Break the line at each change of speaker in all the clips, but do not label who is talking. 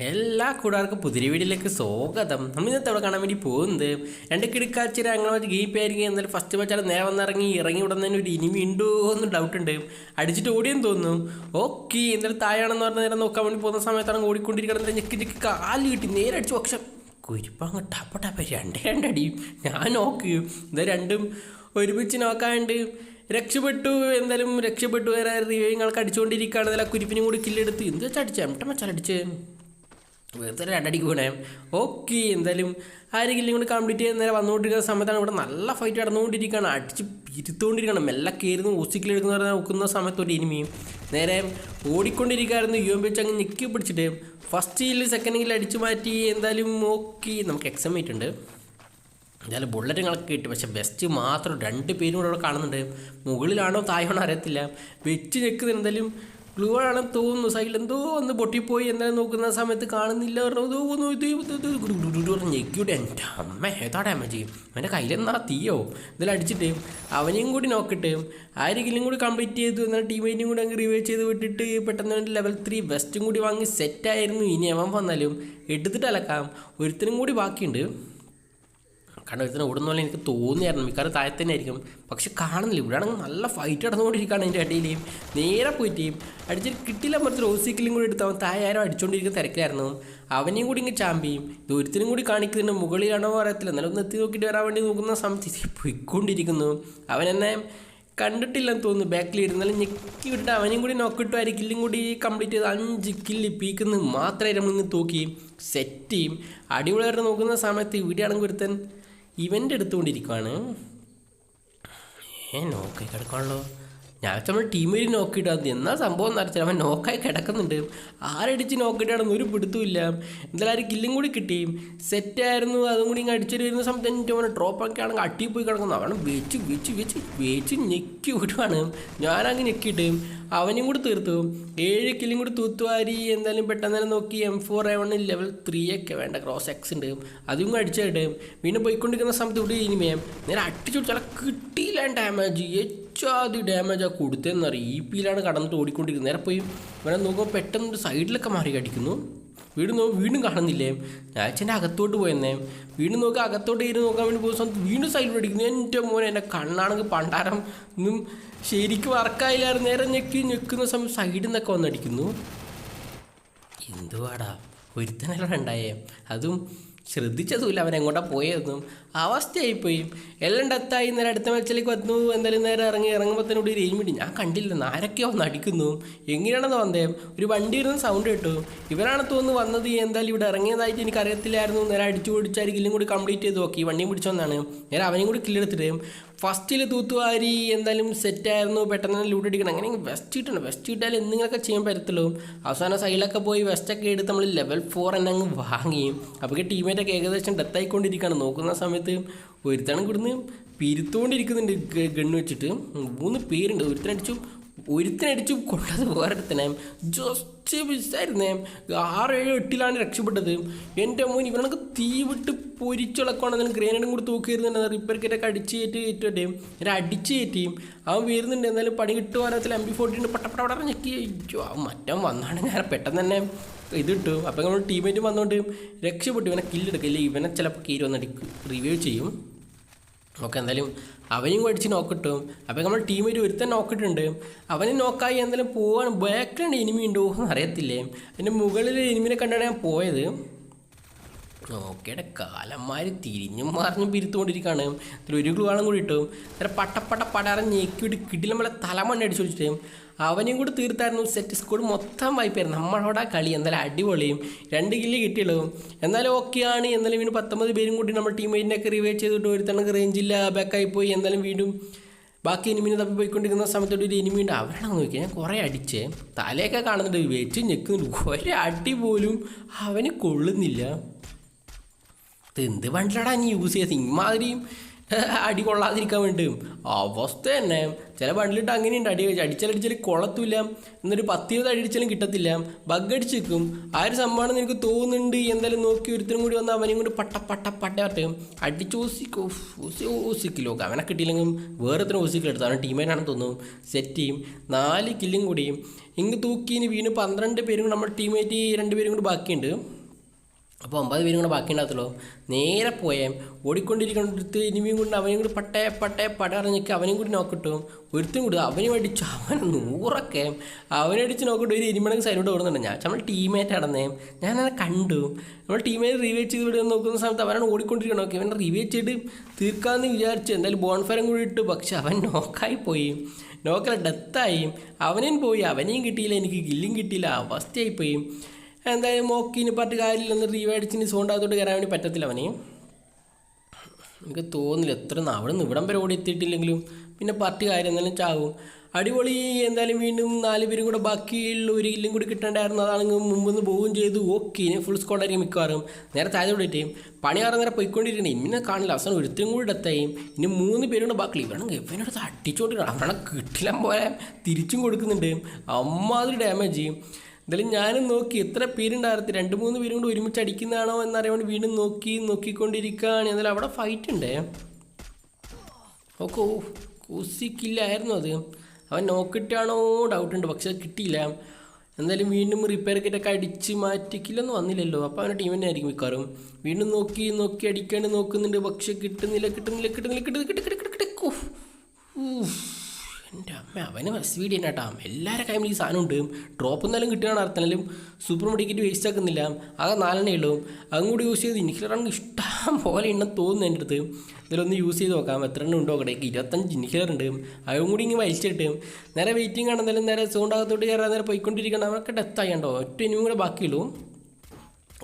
എല്ലാ കൂടാർക്കും പുതിരി വീടിലേക്ക് സ്വാഗതം. നമ്മൾ ഇന്നത്തെ അവിടെ കാണാൻ വേണ്ടി പോകുന്നത് രണ്ട് കിടക്കാച്ചിര അങ്ങനെ മറ്റേ ഗെയിം ആയിരിക്കും. എന്നാലും ഫസ്റ്റ് വെച്ചാൽ നേരെ വന്നിറങ്ങി ഇറങ്ങി ഉടനെ ഒരു ഇനിമി ഉണ്ടോ എന്ന് ഡൗട്ട് ഉണ്ട്. അടിച്ചിട്ട് ഓടിയെന്ന് തോന്നുന്നു. ഓക്കെ എന്തായാലും താഴെയാണെന്ന് പറഞ്ഞ നേരം നോക്കാൻ വേണ്ടി പോകുന്ന സമയത്താണ് ഓടിക്കൊണ്ടിരിക്കണം ഞെക്കി ഞെക്കി കാൽ കിട്ടി നേരെ അടിച്ചു പക്ഷെ കുരിപ്പങ്ങ് ടപ്പ ടപ്പ രണ്ടേ രണ്ടടിയും ഞാൻ നോക്ക്. ഇത് രണ്ടും ഒരുമിച്ച് നോക്കാണ്ട് രക്ഷപ്പെട്ടു. എന്തായാലും രക്ഷപ്പെട്ടു. വേറെ റിവ്യൂങ്ങൾക്ക് അടിച്ചുകൊണ്ടിരിക്കുകയാണ്. നല്ല കുരിപ്പിനും കൂടി കില്ലെടുത്ത് എന്ത് വെച്ചാൽ അടിച്ചു? എമ്മട്ട മച്ചാൽ അടിച്ചേ? വെറുതെ രണ്ടടിക്ക് വീണേ. ഓക്കെ എന്തായാലും ആരെങ്കിലും കൂടി കംപ്ലീറ്റ് ചെയ്ത് നേരെ വന്നുകൊണ്ടിരിക്കുന്ന സമയത്താണ് ഇവിടെ നല്ല ഫൈറ്റ് നടന്നുകൊണ്ടിരിക്കുകയാണ്. അടിച്ച് പിരുത്തുകൊണ്ടിരിക്കുകയാണ് മെല്ലെ കയറുന്നു പറഞ്ഞാൽ നോക്കുന്ന സമയത്ത് ഒരു ഇനിമിയും നേരെ ഓടിക്കൊണ്ടിരിക്കുകയായിരുന്നു. യു എം ബി അങ്ങ് ഞെക്കി പിടിച്ചിട്ട് ഫസ്റ്റ് ഇല്ല സെക്കൻഡ് ഇല്ല അടിച്ച് മാറ്റി. എന്തായാലും ഓക്കെ നമുക്ക് എക്സാം ഉണ്ട് എന്തായാലും ബുള്ളറ്റുകളൊക്കെ കിട്ടി പക്ഷേ ബെസ്റ്റ് മാത്രം രണ്ട് പേരും കൂടെ അവിടെ കാണുന്നുണ്ട്. മുകളിലാണോ താഴെയാണോ അറിയത്തില്ല. വെച്ച് ഞെക്കുന്നത് എന്തായാലും ഗ്ലൂ ആണെന്ന് തോന്നുന്നു. സൈഡിൽ എന്തോ ഒന്ന് പൊട്ടിപ്പോയി. എന്നാലും നോക്കുന്ന സമയത്ത് കാണുന്നില്ല. പറഞ്ഞു, "ദോ ഒന്ന് ഇത് ഇത് ഇത് ഗുഡു ഗുഡു ഗുഡു പറഞ്ഞ് ഞെക്കിയുടെ എന്റെ ഡാമേജ് കയ്യിലെന്നാ തീയോ? ഇതിൽ അടിച്ചിട്ട് അവനെയും കൂടി നോക്കിട്ട് ആരെങ്കിലും കൂടി കംപ്ലീറ്റ് ചെയ്തു എന്നാൽ ടീമേറ്റിനും കൂടി അങ്ങ് റിവൈവ് ചെയ്ത് വിട്ടിട്ട് പെട്ടെന്ന് ലെവൽ ത്രീ വെസ്റ്റും കൂടി വാങ്ങി സെറ്റായിരുന്നു ഇനി അവൻ വന്നാലും എടുത്തിട്ട് അലക്കാം. ഒരുത്തിനും കൂടി ബാക്കിയുണ്ട്. കാരണം ഒരുത്തന്നെ ഓടുന്ന പോലെ എനിക്ക് തോന്നിയായിരുന്നു. മിക്കവാറും താഴെ തന്നെ ആയിരിക്കും പക്ഷെ കാണുന്നില്ല. ഇവിടെ ആണെങ്കിൽ നല്ല ഫൈറ്റ് നടന്നുകൊണ്ടിരിക്കുകയാണ് അതിന്റെ അടിയിലേയും. നേരെ പോയിട്ടേയും അടിച്ചിട്ട് കിട്ടില്ല മറിച്ച് റോസിക്കലും കൂടി എടുത്ത് അവൻ താഴെ ആരും അടിച്ചുകൊണ്ടിരിക്കുന്ന തിരക്കിലായിരുന്നു. അവനെയും കൂടി ഇങ്ങ് ചാമ്പിയും ഇത് ഒരുത്തിനും കൂടി കാണിക്കുന്നുണ്ട്. മുകളിലാണോ അറിയത്തില്ല. എന്നാലും ഒന്ന് എത്തി നോക്കിയിട്ട് വരാൻ വേണ്ടി നോക്കുന്ന സമയത്ത് പോയിക്കൊണ്ടിരിക്കുന്നു. അവൻ എന്നെ കണ്ടിട്ടില്ലെന്ന് തോന്നുന്നു ബാക്കിൽ ഇരുന്നാലും ഞെക്കി വിട്ട് അവനും കൂടി നോക്കിട്ടു ആര് കില്ലും കൂടി കംപ്ലീറ്റ് ചെയ്ത് അഞ്ച് കില്ല് പീക്കുന്ന മാത്രമേ നമ്മളിന്ന് തൂക്കി സെറ്റ് ചെയ്യും. അടിപൊളിയായിട്ട് നോക്കുന്ന സമയത്ത് ഇവിടെയാണെങ്കിൽ ഒരുത്തൻ ഇവന്റ് എടുത്തുകൊണ്ടിരിക്കുകയാണ് ഏ നോക്കി കിടക്കാണല്ലോ. ഞാൻ നമ്മൾ ടീമിൽ നോക്കിയിട്ട് അത് എന്നാ സംഭവം അറിയിച്ചാൽ അവൻ നോക്കായി കിടക്കുന്നുണ്ട്. ആരടിച്ച് നോക്കിയിട്ടാണെന്ന് ഒരു പിടുത്തുമില്ല എന്തായാലും കില്ലും കൂടി കിട്ടി. സെറ്റായിരുന്നു അതും കൂടി ഇങ്ങനെ അടിച്ചിട്ട് വരുന്ന സമയത്ത് എനിക്ക് അവനെ ഡ്രോപ്പൊക്കെ ആണെങ്കിൽ അട്ടി പോയി കിടക്കുന്നു. അവൻ വെച്ച് വെച്ച് വെച്ച് വെച്ച് ഞെക്കി വിടുവാണ്. ഞാനങ്ങ് ഞെക്കിയിട്ട് അവനും കൂടി തീർത്തു. ഏഴ് കില്ലും കൂടി തൂത്തുവാരി എന്തായാലും പെട്ടെന്ന് തന്നെ നോക്കി എം ഫോർ എ വണ്ണിൽ ലെവൽ ത്രീ ഒക്കെ വേണ്ട. ക്രോസ് എക്സ് ഉണ്ട്. അതും കൂടി അടിച്ചിട്ട് വീണ്ടും പോയിക്കൊണ്ടിരിക്കുന്ന സമയത്ത് ഇവിടെ ഇനിമേം നേരെ അടിച്ചു ചില കിട്ടിയില്ല ഡാമേജ് എച്ചാതി ഡാമേജാണ് കൊടുത്തതെന്നറിയാം. ഇ പിയിലാണ് കടന്നിട്ട് ഓടിക്കൊണ്ടിരിക്കുന്നത്. നേരെ പോയി ഇവനെ നോക്കുമ്പോൾ പെട്ടെന്ന് ഒരു സൈഡിലൊക്കെ മാറി കടിക്കുന്നു. വീട് നോ വീണ്ടും കാണുന്നില്ലേ? ഞാൻ അച്ഛന്റെ അകത്തോട്ട് പോയെന്നേ. വീണ്ടും നോക്കി അകത്തോട്ട് ഇരുന്ന് നോക്കാൻ വേണ്ടി പോകുന്ന സമയത്ത് വീണ്ടും സൈഡിൽ അടിക്കുന്നു. എന്റെ മോനെ എന്റെ കണ്ണാണെങ്കിൽ പണ്ടാരം ഒന്നും ശരിക്കും വർക്കായില്ലായിരുന്നു. നേരെ ഞെക്കി ഞെക്കുന്ന സമയം സൈഡിൽ നിന്നൊക്കെ വന്നടിക്കുന്നു എന്തുവാടാ? ഒരുത്തനല്ല ഉണ്ടായേ? അതും ശ്രദ്ധിച്ചതുമില്ല അവൻ എങ്ങോട്ടാ പോയതെന്നും. അവസ്ഥയായിപ്പോയി. എല്ലാം ഡെത്തായി നേരെ അടുത്ത മത്സരത്തിലേക്ക് വന്നു. എന്തായാലും നേരെ ഇറങ്ങി ഇറങ്ങുമ്പോൾ തന്നെ ഒരു എയിമിട്ട് ഞാൻ കണ്ടില്ല. ആരൊക്കെയോ നടിക്കുന്നു. എങ്ങനെയാണെന്ന് വന്നേ? ഒരു വണ്ടി ഇരുന്ന് സൗണ്ട് കേട്ടു. ഇവരാണ് തോന്നുന്നു വന്നത് എന്തായാലും ഇവിടെ ഇറങ്ങിയതായിട്ട് എനിക്ക് അറിയത്തില്ലായിരുന്നു നേരെ അടിച്ചു പൊടിച്ചായിരിക്കും കൂടി കംപ്ലീറ്റ് ചെയ്ത് നോക്കി. വണ്ടിയും പിടിച്ചോന്നാണ് നേരെ അവനെയും കൂടി കില്ലെടുത്തിട്ട് ഫസ്റ്റിൽ തൂത്തുവാരി എന്തായാലും സെറ്റായിരുന്നു പെട്ടെന്ന് ലൂട്ട് അടിക്കണം. അങ്ങനെ വെസ്റ്റ് ഇട്ടുണ്ട് വെസ്റ്റ് ഇട്ടാൽ എന്തെങ്കിലുമൊക്കെ ചെയ്യാൻ പറ്റത്തുള്ളൂ. അവസാനം സൈഡിലൊക്കെ പോയി വെസ്റ്റൊക്കെ എടുത്ത് നമ്മൾ ലെവൽ ഫോർ തന്നെ അങ്ങ് വാങ്ങി. അപ്പോൾ ടീമേറ്റ് ഒക്കെ ഏകദേശം ഡെത്തായിക്കൊണ്ടിരിക്കുകയാണ് നോക്കുന്ന സമയത്ത് ഒരുത്തണം ഇവിടുന്ന് പിരുത്തുകൊണ്ടിരിക്കുന്നുണ്ട് ഗണ്ണ് വെച്ചിട്ട്. മൂന്ന് പേരുണ്ട്. ഒരുത്തനടിച്ചു ഒരുത്തനടിച്ചു കൊണ്ടത് വേറെടുത്തനേം ജസ്റ്റ് മിസ്സായിരുന്നേ. ആറ് ഏഴ് എട്ടിലാണ് രക്ഷപ്പെട്ടത്. എന്റെ മോൻ ഇവനക്ക് തീ വിട്ട് പൊരിച്ചിളക്കമാണ് അതിന് ഗ്രേനേഡും കൂടി തൂക്കിയിരുന്നുണ്ട്. റിപ്പയർ കിറ്റൊക്കെ അടിച്ച് കയറ്റി കയറ്റേ ഒരു അടിച്ച് കയറ്റിയും അവൻ വരുന്നുണ്ട്. എന്നാലും പണി കിട്ടുക വരത്തിൽ എം ബി ഫോർട്ടീന്റെ പട്ടപ്പട പട ഞെക്കി അയ്യോ മറ്റവൻ വന്നാണ്. ഞാൻ പെട്ടെന്ന് തന്നെ ഇത് ഇട്ടു. അപ്പം നമ്മൾ ടീമേറ്റ് വന്നുകൊണ്ട് രക്ഷപ്പെട്ടു. ഇവനെ കില്ലെടുക്കില്ല ഇവനെ ചിലപ്പോൾ കീരി വന്നടിക്കും റിവ്യൂ ചെയ്യും. ഓക്കെ എന്തായാലും അവനും അടിച്ച് നോക്കിട്ടും അപ്പോൾ നമ്മൾ ടീമേറ്റ് ഒരുത്തൻ നോക്കിയിട്ടുണ്ട് അവന് നോക്കായി എന്തായാലും പോവാൻ ബാക്കിലാണ് എനിമി ഉണ്ടോ എന്ന് അറിയത്തില്ലേ. അതിന്റെ മുകളിൽ എനിമിനെ കണ്ടാണ് ഞാൻ പോയത്. നോക്കേടെ കാലന്മാർ തിരിഞ്ഞും മറിഞ്ഞും പിരുത്തുകൊണ്ടിരിക്കുകയാണ് അതിൽ ഒരു ഗ്ലുവാളും കൂടി ഇട്ടു നേരെ പട്ടപ്പട്ട പടാറം ഞെക്കിയിട്ട് കിടിലം പോലെ തലമണ്ണ അടിച്ചു വെച്ചിട്ട് അവനെയും കൂടി തീർത്തായിരുന്നു സെറ്റ് സ്കൂൾ മൊത്തം വായ്പായിരുന്നു നമ്മളോട് കളി എന്തായാലും അടിപൊളിയും. രണ്ട് കില്ല് കിട്ടിയുള്ളൂ. എന്നാലും ഓക്കെയാണ് എന്നാലും വീണ്ടും പത്തൊമ്പത് പേരും കൂടി നമ്മൾ ടീമേറ്റിനൊക്കെ റിവൈവ് ചെയ്തിട്ട് ഒരുത്തണക്ക് റേഞ്ചില്ല ബാക്കായി പോയി. എന്തായാലും വീണ്ടും ബാക്കി എനിമിനെ തപ്പി പോയിക്കൊണ്ടിരിക്കുന്ന സമയത്തോട് ഒരു എനിമി ഉണ്ട്. അവരാണെന്ന് നോക്കിയാൽ ഞാൻ കുറേ അടിച്ചേ. തലയൊക്കെ കാണുന്നുണ്ട്. വെച്ച് ഞെക്കുന്നുണ്ട്. ഒരടി പോലും അവന് കൊള്ളുന്നില്ല. എന്ത് വേണ്ടടാ നീ യൂസ് ചെയ്യാം? ഇമാതിരിയും അടി കൊള്ളാതിരിക്കാൻ വേണ്ടിയും അവസ്ഥ തന്നെ. ചില ബണ്ടിലിട്ട് അങ്ങനെയുണ്ട്. അടി അടിച്ചാലടിച്ചാൽ കൊളത്തില്ല എന്നൊരു പത്ത് ഇരുപത് അടി അടിച്ചാലും കിട്ടത്തില്ല. ബഗ് അടിച്ച് നിൽക്കും ആ ഒരു സംഭവമാണെന്ന് എനിക്ക് തോന്നുന്നുണ്ട്. എന്തായാലും നോക്കി ഒരുത്തരും കൂടി വന്ന് അവനെയും കൂടി പട്ട പട്ട പട്ട അടിച്ച് ഓസിക്കോ ഓസി ഓസിക്കില്ലോ അവനെ കിട്ടിയില്ലെങ്കിൽ വേറെ എത്ര ഓസിക്കിലെടുത്തു അവൻ ടീമേനാണെന്ന് തോന്നും സെറ്റ് ചെയ്യും. നാല് കില്ലും കൂടിയും. ഇങ്ങ് തൂക്കിന് വീണ് പന്ത്രണ്ട് പേരും കൂടി നമ്മുടെ ടീമേറ്റ് രണ്ട് പേരും കൂടി ബാക്കിയുണ്ട്. അപ്പോൾ ഒമ്പത് പേരും കൂടെ ബാക്കി ഉണ്ടാകത്തുള്ളൂ നേരെ പോയേ ഓടിക്കൊണ്ടിരിക്കുന്നിടത്ത് ഇനിയും കൊണ്ട് അവനും കൂടി പട്ടേ പട്ടേ പട അറിഞ്ഞിട്ട് അവനും കൂടി നോക്കിട്ടും ഒരുത്തും കൂടി അവനും അടിച്ചു അവൻ നൂറൊക്കെ അവനടിച്ച് നോക്കിട്ട് ഒരു ഇരുമണക്ക് സൈഡിലോട്ട് ഓടുന്നുണ്ട്. ഞാൻ നമ്മൾ ടീമേറ്റ് അടന്നേ ഞാൻ അങ്ങനെ കണ്ടു. നമ്മൾ ടീമേറ്റ് റിവേറ്റ് ചെയ്ത് വിടുന്ന നോക്കുന്ന സമയത്ത് അവനാണ് ഓടിക്കൊണ്ടിരിക്കണം ഓക്കെ അവൻ റിവേറ്റ് ചെയ്ത് തീർക്കാമെന്ന് വിചാരിച്ചു എന്തായാലും ബോൺഫയറും കൂടി ഇട്ടു. പക്ഷെ അവൻ നോക്കായി പോയി. നോക്കല ഡെത്തായി അവനും പോയി അവനെയും കിട്ടിയില്ല എനിക്ക് ഗില്ലും കിട്ടിയില്ല അവസ്ഥയായി പോയി. എന്തായാലും മോക്കിന് പറ്റ കാര്യമില്ലെന്ന് റീവൈഡിച്ചിന് സോണ്ടാകത്തോട്ട് കയറാൻ വേണ്ടി പറ്റത്തില്ല അവന്. എനിക്ക് തോന്നില്ല എത്ര അവിടെ നിന്ന് ഇവിടം വരെ ഓടി എത്തിയിട്ടില്ലെങ്കിലും പിന്നെ പാർട്ടി കാര്യം എന്തായാലും ചാവും. അടിപൊളി എന്തായാലും വീണ്ടും നാല് പേരും കൂടെ ബാക്കിയുള്ള ഒരു ഇല്ലും കൂടി കിട്ടണ്ടായിരുന്നു. അതാണെങ്കിൽ മുമ്പൊന്ന് പോവുകയും ചെയ്തു. ഓക്കെ ഇനി ഫുൾ സ്കോഡായിരിക്കും മിക്കവാറും. നേരെ താഴെ വിട്ടിട്ട് പണി ആറ് നേരെ പോയിക്കൊണ്ടിരിക്കണേ. ഇന്നെ കാണില്ല. അവസാനം ഒരുത്തരും കൂടി ഡെത്തായി ഇനി മൂന്ന് പേരും കൂടെ ബാക്കി ഇവണം ഇവനടുത്ത് അടിച്ചോണ്ടിരിക്കണം. അവനെ കിട്ടില്ല പോലെ തിരിച്ചും കൊടുക്കുന്നുണ്ട്. അമ്മാതിരി ഡാമേജ് എന്തായാലും ഞാനും നോക്കി എത്ര പേരുണ്ടായിരുന്നു? രണ്ട് മൂന്ന് പേരും കൂടി ഒരുമിച്ച് അടിക്കുന്നതാണോ എന്നറിയാൻ വേണ്ടി വീണ്ടും നോക്കി നോക്കിക്കൊണ്ടിരിക്കുകയാണ്. എന്നാലും അവിടെ ഫൈറ്റ് ഉണ്ടേ. ഓക്കോ കൂസിക്കില്ലായിരുന്നു അത്. അവൻ നോക്കിയിട്ടാണോ ഡൗട്ട് ഉണ്ട് പക്ഷെ കിട്ടിയില്ല. എന്തായാലും വീണ്ടും റിപ്പയർ കിറ്റൊക്കെ അടിച്ച് മാറ്റിക്കില്ലെന്ന് വന്നില്ലല്ലോ. അപ്പോൾ അവന്റെ ടീം തന്നെ ആയിരിക്കും മിക്കവാറും. വീണ്ടും നോക്കി നോക്കി അടിക്കാണ്ട് നോക്കുന്നുണ്ട്. പക്ഷെ കിട്ടുന്നില്ല കിട്ടുന്നില്ല കിട്ടുന്നില്ല കിട്ടുന്നില്ല കിട്ടുന്നില്ല കിട്ടുന്നില്ല കിട്ടി കിട്ടി അവന് അവന് സ്പീഡ് തന്നെ കേട്ടാ കയ്യിലും ഈ സാധനം ഉണ്ട്. ഡ്രോപ്പ് എന്നാലും കിട്ടുകയാണ് അർത്ഥനാലും സൂപ്പർ മെഡിക്കറ്റ് വേസ്റ്റ് ആക്കുന്നില്ല. അത് നാലെണ്ണേ ഉള്ളൂ. അതും കൂടി യൂസ് ചെയ്ത് ഇൻഹിലറാണെങ്കിൽ ഇഷ്ടം പോലെ ഉണ്ടെന്ന് തോന്നുന്നു എന്റെ അടുത്ത്. ഇതിലൊന്ന് യൂസ് ചെയ്ത് നോക്കാം. എത്ര എണ്ണം ഉണ്ടോ കടയ്ക്ക്? ഇരുപത്തഞ്ച് ഇൻഹിലർ ഉണ്ട് അതും കൂടി ഇങ്ങനെ വലിച്ചിട്ട്. നേരെ വെയിറ്റിംഗ് ആണെന്നാലും നേരെ സൗണ്ട് ആകത്തോട്ട് കയറാൻ നേരെ പോയിക്കൊണ്ടിരിക്കണം. അവർക്ക് ഡെത്ത് ഉണ്ടോ ഒറ്റ ഇനിയും കൂടെ ബാക്കിയുള്ളൂ.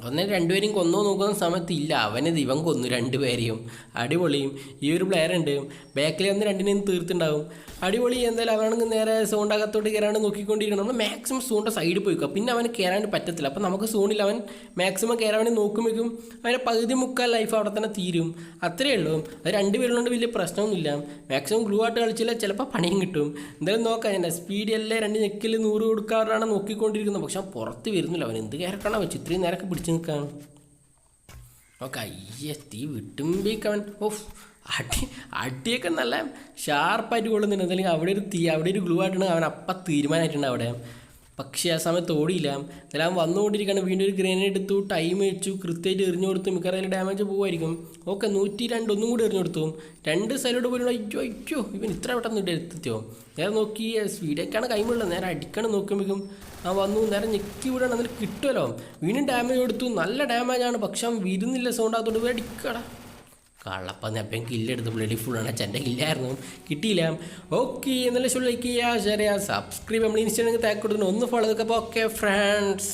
ഒന്നേ രണ്ടുപേരും കൊന്നു നോക്കുന്ന സമയത്ത് ഇല്ല അവനെ ഇവൻ കൊന്നു രണ്ടുപേരെയും. അടിപൊളിയും. ഈ ഒരു പ്ലെയർ ഉണ്ട്. ബാക്കിൽ വന്ന് രണ്ടിനെയും തീർത്തുണ്ടാവും. അടിപൊളി. എന്തായാലും അവനാണെങ്കിൽ നേരെ സോണ്ടകത്തോട്ട് കയറാണ്ട് നോക്കിക്കൊണ്ടിരിക്കണം. നമ്മൾ മാക്സിമം സോണിന്റെ സൈഡിൽ പോയിക്കുക പിന്നെ അവന് കയറാണ്ട് പറ്റത്തില്ല. അപ്പോൾ നമുക്ക് സോണിൽ അവൻ മാക്സിമം കയറാൻ വേണ്ടി നോക്കുമ്പോഴേക്കും അവന്റെ പകുതി മുക്കാൽ ലൈഫ് അവിടെ തന്നെ തീരും. അത്രയേ ഉള്ളൂ. അത് രണ്ടുപേരുള്ളതുകൊണ്ട് വലിയ പ്രശ്നമൊന്നുമില്ല. മാക്സിമം ഗ്ലൂ ആയിട്ട് കളിച്ചില്ല ചിലപ്പോൾ പണിയും കിട്ടും. എന്തായാലും നോക്കാം. എന്റെ സ്പീഡ് എല്ലാം രണ്ട് നെക്കിൽ നൂറ് കൊടുക്കാറാണ് നോക്കിക്കൊണ്ടിരിക്കുന്നത്. പക്ഷെ പുറത്ത് വരുന്നില്ല. അവൻ എന്ത് കയറക്കണം വെച്ച് ഇത്രയും നേരമൊക്കെ പിടിച്ച് നിൽക്കാൻ. ഓക്കെ അയ്യേ തീ വിട്ടുമ്പിക്കവൻ ഓഫ് അടി അടിയൊക്കെ നല്ല ഷാർപ്പായിട്ട് കൊള്ളുന്നുണ്ട്. അല്ലെങ്കിൽ അവിടെ ഒരു തീ അവിടെ ഒരു ഗ്ലൂ ആയിട്ടുണ്ട് അവൻ അപ്പം തീരുമാനമായിട്ടുണ്ട് അവിടെ. പക്ഷേ ആ സമയത്ത് ഓടിയില്ല. എന്നാലും അവൻ വന്നുകൊണ്ടിരിക്കുകയാണ്. വീണ്ടും ഒരു ഗ്രനേഡ് എടുത്തു ടൈം വെച്ചു. കൃത്യമായിട്ട് എറിഞ്ഞു കൊടുത്തു. മിക്കവാറും ഡാമേജ് പോകുമായിരിക്കും. ഓക്കെ നൂറ്റി രണ്ട് ഒന്നും കൂടി എറിഞ്ഞു കൊടുത്തു. രണ്ട് സൈഡോട് പോയി അയ്യോ അയ്യോ ഇവൻ ഇത്ര പെട്ടെന്ന് ഇവിടെ എത്തിയോ നേരെ നോക്കി സ്പീഡൊക്കെയാണ് കൈമുള്ളത്. നേരെ അടിക്കണം നോക്കുമ്പോഴേക്കും ആ വന്നു നേരെ ഞെക്കി വിടണം അതിൽ കിട്ടുമല്ലോ. വീണ്ടും ഡാമേജ് കൊടുത്തു. നല്ല ഡാമേജാണ് പക്ഷെ അവൻ വരുന്നില്ല സൗണ്ട് അതുകൊണ്ട് വേടിക്കട കള്ളപ്പം അപ്പം കില്ലെടുത്ത് ബ്ലഡി ഫുൾ ആണ്. എന്റെ കില്ലായിരുന്നു കിട്ടിയില്ല. ഓക്കെ എന്നാലും ലൈക്ക് ചെയ്യുക ഷെയർ ചെയ്യുക സബ്സ്ക്രൈബ് നമ്മൾ ഇൻസ്റ്റാഗ്രാമിൽ താക്ക് കൊടുക്കുന്നു ഒന്ന് ഫോളോ ചെയ്തൊക്കെ. Okay friends